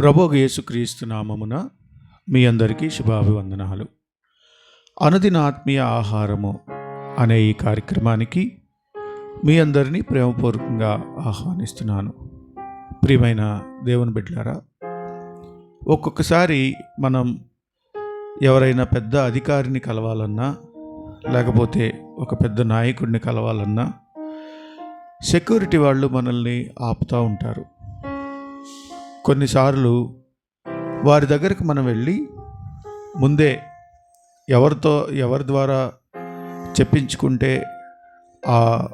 ప్రభు యేసుక్రీస్తు నామమున మీ అందరికీ శుభాభివందనాలు. అనుదిన ఆత్మీయ ఆహారము అనే ఈ కార్యక్రమానికి మీ అందరినీ ప్రేమపూర్వకంగా ఆహ్వానిస్తున్నాను. ప్రియమైన దేవుని బిడ్డారా ఒక్కొక్కసారి మనం ఎవరైనా పెద్ద అధికారిని కలవాలన్నా లేకపోతే ఒక పెద్ద నాయకుడిని కలవాలన్నా సెక్యూరిటీ వాళ్ళు మనల్ని ఆపుతూ ఉంటారు. కొన్నిసార్లు వారి దగ్గరికి మనం వెళ్ళి ముందే ఎవరితో ఎవరి ద్వారా చెప్పించుకుంటే ఆ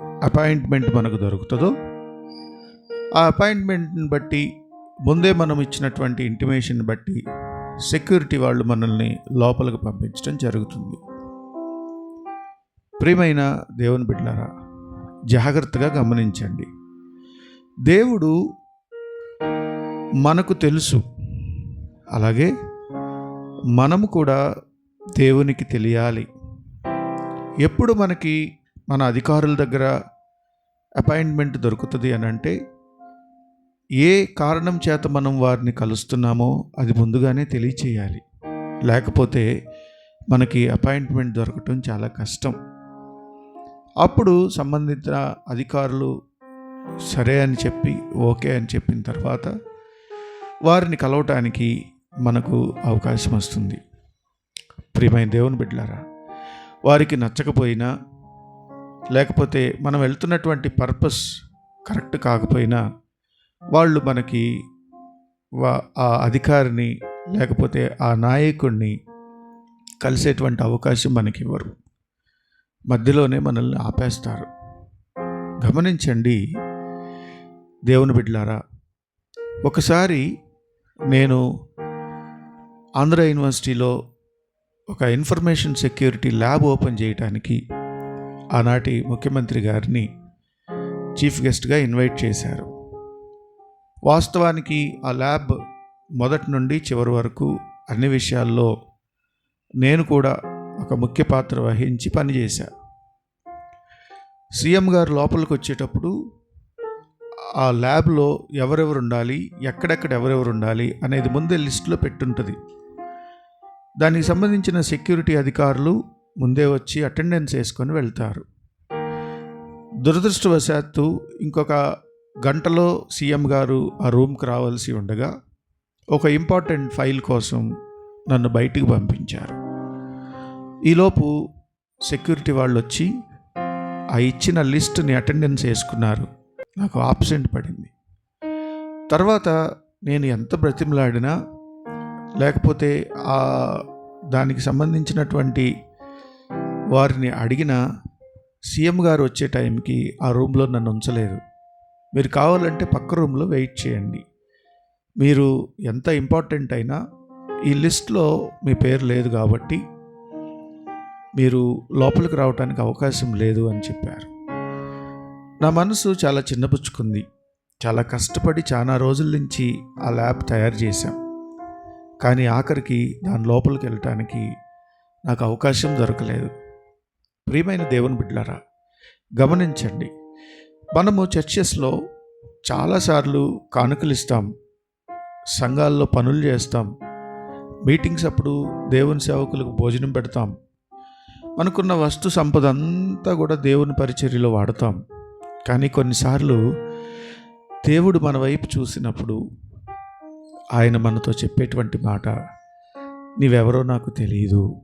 అపాయింట్మెంట్ మనకు దొరుకుతుందో ఆ అపాయింట్మెంట్ని బట్టి ముందే మనం ఇచ్చినటువంటి ఇంటిమేషన్ బట్టి సెక్యూరిటీ వాళ్ళు మనల్ని లోపలికి పంపించడం జరుగుతుంది. ప్రియమైన దేవుని బిడ్డలారా జాగ్రత్తగా గమనించండి. దేవుడు మనకు తెలుసు. అలాగే మనము కూడా దేవునికి తెలియాలి. ఎప్పుడు మనకి మన అధికారుల దగ్గర అపాయింట్మెంట్ దొరుకుతుంది అని అంటే ఏ కారణం చేత మనం వారిని కలుస్తున్నామో అది ముందుగానే తెలియచేయాలి. లేకపోతే మనకి అపాయింట్మెంట్ దొరకటం చాలా కష్టం. అప్పుడు సంబంధిత అధికారులు సరే అని చెప్పి ఓకే అని చెప్పిన తర్వాత వారిని కలవటానికి మనకు అవకాశం వస్తుంది. ప్రియమైన దేవుని బిడ్డలారా వారికి నచ్చకపోయినా లేకపోతే మనం వెళ్తున్నటువంటి పర్పస్ కరెక్ట్ కాకపోయినా వాళ్ళు మనకి వా ఆ అధికారిని లేకపోతే ఆ నాయకుడిని కలిసేటువంటి అవకాశం మనకి ఇవ్వరు మధ్యలోనే మనల్ని ఆపేస్తారు. గమనించండి దేవుని బిడ్డలారా ఒకసారి నేను ఆంధ్ర యూనివర్సిటీలో ఒక ఇన్ఫర్మేషన్ సెక్యూరిటీ ల్యాబ్ ఓపెన్ చేయడానికి ఆనాటి ముఖ్యమంత్రి గారిని చీఫ్ గెస్ట్గా ఇన్వైట్ చేశారు. వాస్తవానికి ఆ ల్యాబ్ మొదటి నుండి చివరి వరకు అన్ని విషయాల్లో నేను కూడా ఒక ముఖ్య పాత్ర వహించి పనిచేశా. సీఎం గారు లోపలికి వచ్చేటప్పుడు ఆ ల్యాబ్లో ఎవరెవరు ఉండాలి ఎక్కడెక్కడ ఎవరెవరు ఉండాలి అనేది ముందే లిస్టులో పెట్టుంటుంది. దానికి సంబంధించిన సెక్యూరిటీ అధికారులు ముందే వచ్చి అటెండెన్స్ వేసుకొని వెళ్తారు. దురదృష్టవశాత్తు ఇంకొక గంటలో సీఎం గారు ఆ రూమ్కి రావాల్సి ఉండగా ఒక ఇంపార్టెంట్ ఫైల్ కోసం నన్ను బయటికి పంపించారు. ఈలోపు సెక్యూరిటీ వాళ్ళు వచ్చి ఆ ఇచ్చిన లిస్ట్ని అటెండెన్స్ వేసుకున్నారు. నాకు ఆబ్సెంట్ పడింది. తర్వాత నేను ఎంత బ్రతిమలాడినా లేకపోతే ఆ దానికి సంబంధించినటువంటి వారిని అడిగిన సీఎం గారు వచ్చే టైంకి ఆ రూమ్లో నన్ను ఉంచలేదు మీరు కావాలంటే పక్క రూమ్లో వెయిట్ చేయండి. మీరు ఎంత ఇంపార్టెంట్ అయినా ఈ లిస్ట్లో మీ పేరు లేదు కాబట్టి మీరు లోపలికి రావడానికి అవకాశం లేదు అని చెప్పారు. నా మనసు చాలా చిన్నపుచ్చుకుంది. చాలా కష్టపడి చాలా రోజుల నుంచి ఆ ల్యాబ్ తయారు చేశాం. కానీ ఆఖరికి దాని లోపలికి వెళ్ళటానికి నాకు అవకాశం దొరకలేదు. ప్రియమైన దేవుని బిడ్డలారా గమనించండి. మనము చర్చెస్లో చాలాసార్లు కానుకలు ఇస్తాం. సంఘాల్లో పనులు చేస్తాం. మీటింగ్స్ అప్పుడు దేవుని సేవకులకు భోజనం పెడతాం. మనకున్న వస్తు సంపద అంతా కూడా దేవుని పరిచర్యలో వాడతాం. కానీ కొన్నిసార్లు దేవుడు మన వైపు చూసినప్పుడు ఆయన మనతో చెప్పేటువంటి మాట నీవెవరో నాకు తెలియదు.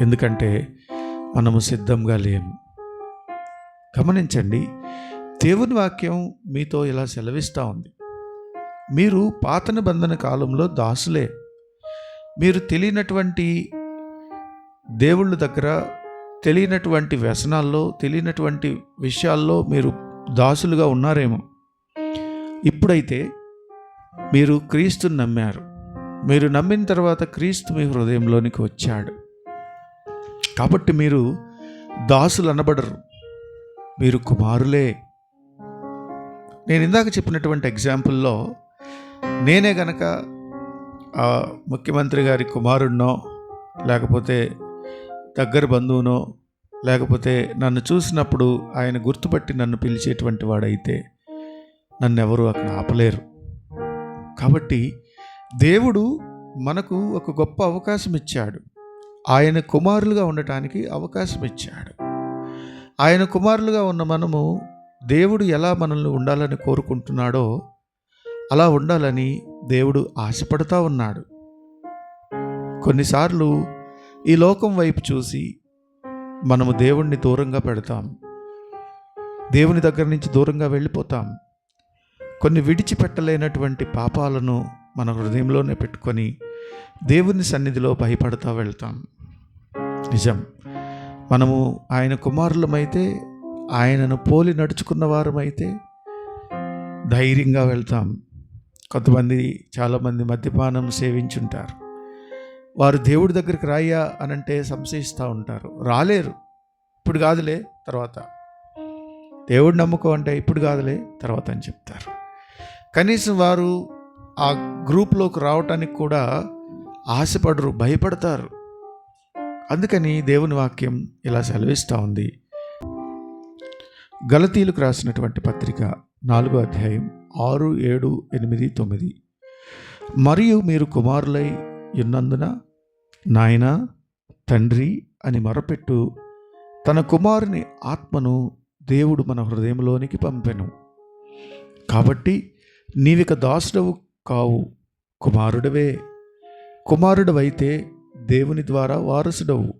ఎందుకంటే మనము సిద్ధంగా లేము. గమనించండి దేవుని వాక్యం మీతో ఇలా సెలవిస్తూ ఉంది. మీరు పాత నిబంధన కాలంలో దాసులే. మీరు తెలియనటువంటి దేవుళ్ళ దగ్గర తెలియనటువంటి వ్యసనాల్లో తెలియనటువంటి విషయాల్లో మీరు దాసులుగా ఉన్నారేమో. ఇప్పుడైతే మీరు క్రీస్తుని నమ్మారు. మీరు నమ్మిన తర్వాత క్రీస్తు మీ హృదయంలోనికి వచ్చాడు. కాబట్టి మీరు దాసులు అనబడరు మీరు కుమారులే. నేను ఇందాక చెప్పినటువంటి ఎగ్జాంపుల్లో నేనే గనక ఆ ముఖ్యమంత్రి గారి కుమారుడినో లేకపోతే దగ్గర బంధువునో లేకపోతే నన్ను చూసినప్పుడు ఆయన గుర్తుపట్టి నన్ను పిలిచేటువంటి వాడైతే నన్నెవరూ అక్కడ ఆపలేరు. కాబట్టి దేవుడు మనకు ఒక గొప్ప అవకాశం ఇచ్చాడు. ఆయన కుమారులుగా ఉండటానికి అవకాశం ఇచ్చాడు. ఆయన కుమారులుగా ఉన్న మనము దేవుడు ఎలా మనల్ని ఉండాలని కోరుకుంటున్నాడో అలా ఉండాలని దేవుడు ఆశపడతా ఉన్నాడు. కొన్నిసార్లు ఈ లోకం వైపు చూసి మనము దేవుణ్ణి దూరంగా పెడతాం. దేవుని దగ్గర నుంచి దూరంగా వెళ్ళిపోతాం. కొన్ని విడిచిపెట్టలేనటువంటి పాపాలను మన హృదయంలోనే పెట్టుకొని దేవుని సన్నిధిలో భయపడతా వెళ్తాం. నిజం. మనము ఆయన కుమారులమైతే ఆయనను పోలి నడుచుకున్న వారమైతే ధైర్యంగా వెళ్తాం. కొంతమంది చాలామంది మద్యపానం సేవించుంటారు. వారు దేవుడి దగ్గరికి రాయ్యా అనంటే సంశయిస్తూ ఉంటారు. రాలేరు. ఇప్పుడు కాదులే తర్వాత. దేవుడు నమ్ముకో అంటే ఇప్పుడు కాదులే తర్వాత అని చెప్తారు. కనీసం వారు ఆ గ్రూప్లోకి రావటానికి కూడా ఆశపడరు భయపడతారు. అందుకని దేవుని వాక్యం ఇలా సెలవిస్తూ ఉంది. గలతీలకు రాసినటువంటి పత్రిక నాలుగో అధ్యాయం ఆరు ఏడు ఎనిమిది తొమ్మిది. మరియు మీరు కుమారులై ఉన్నందున నాయన తండ్రి అని మొరపెట్టు తన కుమారుని ఆత్మను దేవుడు మన హృదయంలోనికి పంపెను. కాబట్టి నీవిక దాసుడవు కావు కుమారుడవే. కుమారుడవైతే దేవుని ద్వారా వారసుడవు.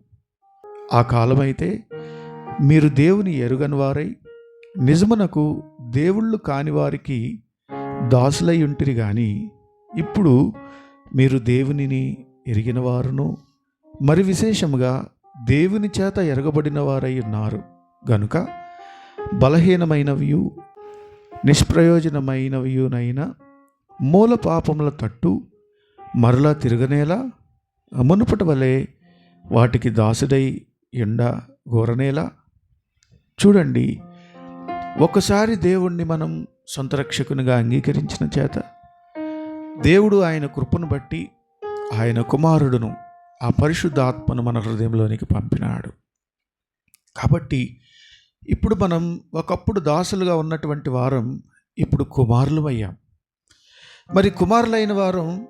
ఆ కాలమైతే మీరు దేవుని ఎరుగని వారై నిజమునకు దేవుళ్ళు కాని వారికి దాసులై ఉంటిరి ఇప్పుడు మీరు దేవునిని ఎరిగిన వారును మరి విశేషముగా దేవుని చేత ఎరగబడిన వారై ఉన్నారు. గనుక బలహీనమైనవియు నిష్ప్రయోజనమైనవియునైనా మూల పాపముల తట్టు మరలా తిరగనేలా మునుపటి వలె వాటికి దాసుడై ఎండ గోరనేలా? చూడండి ఒకసారి దేవుణ్ణి మనం సొంత రక్షకునిగా అంగీకరించిన చేత దేవుడు ఆయన కృపను బట్టి ఆయన కుమారుడును ఆ పరిశుద్ధాత్మను మన హృదయంలోనికి పంపినాడు. కాబట్టి ఇప్పుడు మనం ఒకప్పుడు దాసులుగా ఉన్నటువంటి వారం ఇప్పుడు కుమారులు అయ్యాం మరి కుమారులైన వారం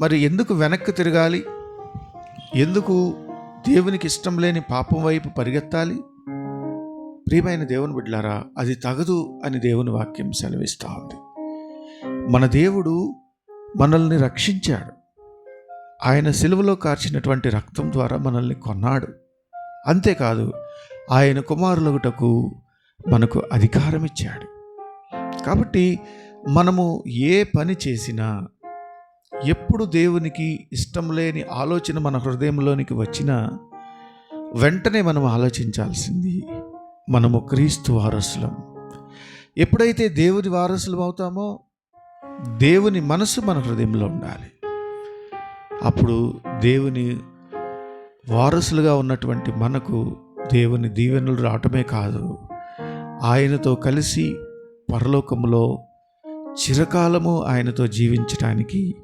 మరి ఎందుకు వెనక్కి తిరగాలి? ఎందుకు దేవునికి ఇష్టం లేని పాపం వైపు పరిగెత్తాలి? ప్రియమైన దేవుని బిడ్లారా అది తగదు అని దేవుని వాక్యం సెలవిస్తూ ఉంది. మన దేవుడు మనల్ని రక్షించాడు. ఆయన సిలువలో కార్చినటువంటి రక్తం ద్వారా మనల్ని కొన్నాడు. అంతేకాదు ఆయన కుమారులగుటకు మనకు అధికారం ఇచ్చాడు కాబట్టి మనము ఏ పని చేసినా ఎప్పుడు దేవునికి ఇష్టం లేని ఆలోచన మన హృదయంలోనికి వచ్చినా వెంటనే మనం ఆలోచించాల్సింది మనము క్రీస్తు వారసులం. ఎప్పుడైతే దేవుని వారసులం అవుతామో దేవుని మనసు మన హృదయంలో ఉండాలి. అప్పుడు దేవుని వారసులుగా ఉన్నటువంటి మనకు దేవుని దీవెనలు రావటమే కాదు ఆయనతో కలిసి పరలోకములో చిరకాలము ఆయనతో జీవించటానికి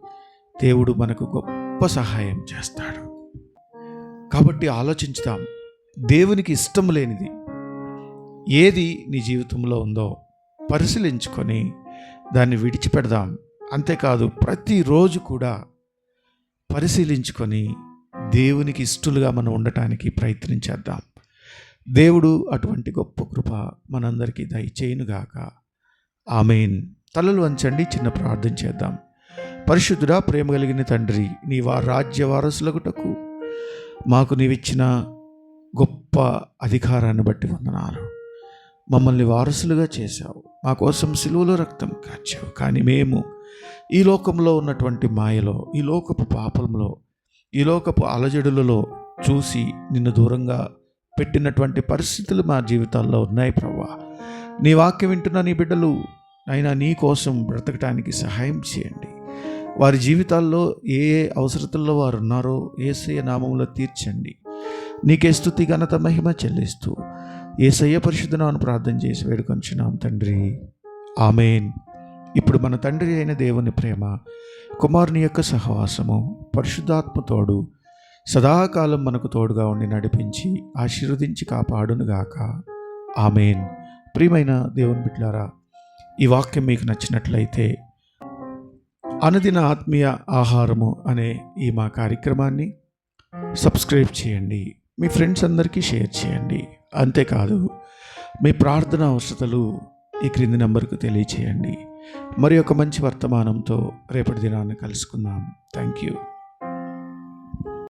దేవుడు మనకు గొప్ప సహాయం చేస్తాడు. కాబట్టి ఆలోచించుతాం దేవునికి ఇష్టం లేనిది ఏది నీ జీవితంలో ఉందో పరిశీలించుకొని దాన్ని విడిచిపెడదాం. అంతేకాదు ప్రతిరోజు కూడా పరిశీలించుకొని దేవునికి ఇష్టలుగా మనం ఉండటానికి ప్రయత్నించేద్దాం దేవుడు అటువంటి గొప్ప కృప మనందరికీ దయచేయునుగాక. ఆమెన్. తలలు వంచండి చిన్న ప్రార్థన చేద్దాం. పరిశుద్ధుడా ప్రేమ కలిగిన తండ్రి నీ వా రాజ్య వారసులగుటకు మాకు నీవిచ్చిన గొప్ప అధికారాన్ని బట్టి వందనాలు. మమ్మల్ని వారసులుగా చేశావు. మా కోసం సిలువలో రక్తం కాచావు. కానీ మేము ఈ లోకంలో ఉన్నటువంటి మాయలో ఈ లోకపు పాపంలో ఈ లోకపు అలజడులలో చూసి నిన్ను దూరంగా పెట్టినటువంటి పరిస్థితులు మా జీవితాల్లో ఉన్నాయి ప్రవ్వా. నీ వాక్యం వింటున్న నీ బిడ్డలు అయినా నీ కోసం బ్రతకటానికి సహాయం చేయండి. వారి జీవితాల్లో ఏ ఏ అవసరతల్లో వారు ఉన్నారో ఏసయ్య నామంలో తీర్చండి. నీకే స్థుతి ఘనత మహిమ చెల్లిస్తూ ఏసయ్య పరిశుద్ధనాను ప్రార్థన చేసి వేడుకొంచున్నాం తండ్రి. ఆమెన్. ఇప్పుడు మన తండ్రి అయిన దేవుని ప్రేమ కుమారుని యొక్క సహవాసము పరిశుద్ధాత్మతోడు సదాకాలం మనకు తోడుగా ఉండి నడిపించి ఆశీర్వదించి కాపాడునుగాక. ఆమెన్. ప్రియమైన దేవుని బిడ్లారా ఈ వాక్యం మీకు నచ్చినట్లయితే అనుదిన ఆత్మీయ ఆహారము అనే ఈ మా కార్యక్రమాన్ని సబ్స్క్రైబ్ చేయండి. మీ ఫ్రెండ్స్ అందరికీ షేర్ చేయండి. అంతేకాదు మీ ప్రార్థన అవసరతలు ఈ క్రింది నెంబర్కు తెలియచేయండి. మరి ఒక మంచి వర్తమానంతో రేపటి దినాన్ని కలుసుకుందాం. Thank you